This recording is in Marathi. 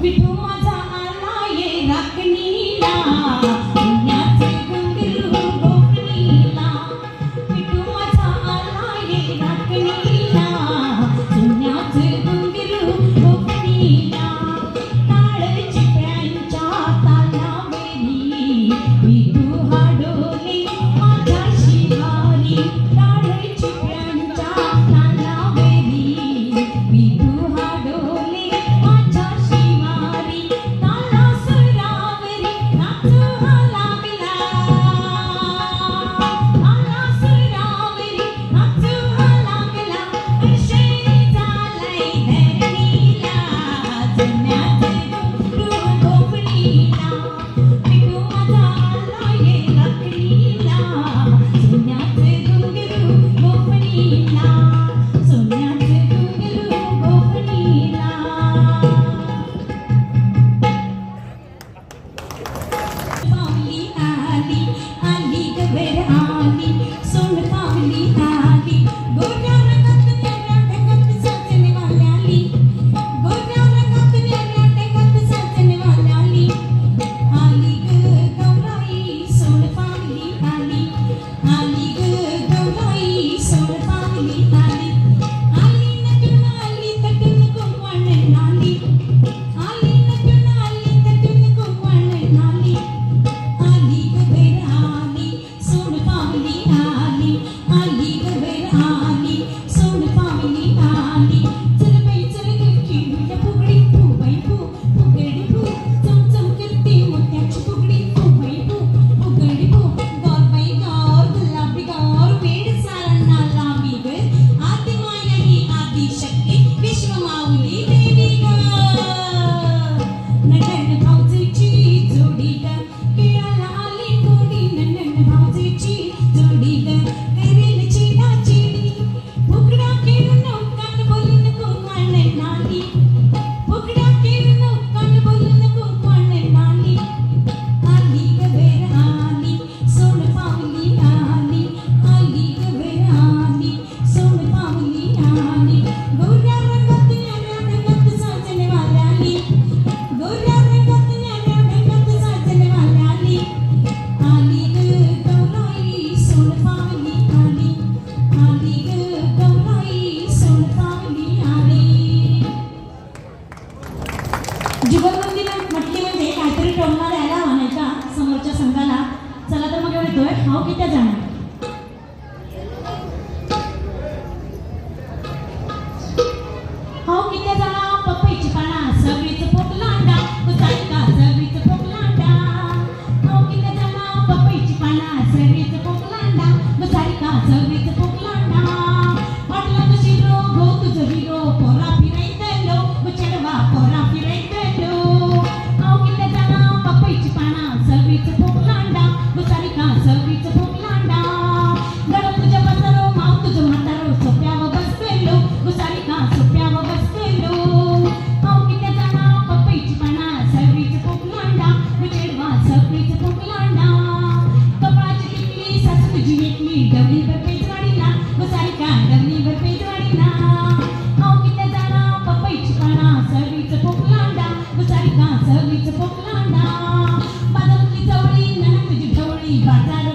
你疼吗？जीवनबंदी म्हटली म्हणजे काहीतरी टोमणा द्यायला म्हणायच्या समोरच्या संघाला. चला तर मग एवढे दोय खाऊ किती जाणार? 一百三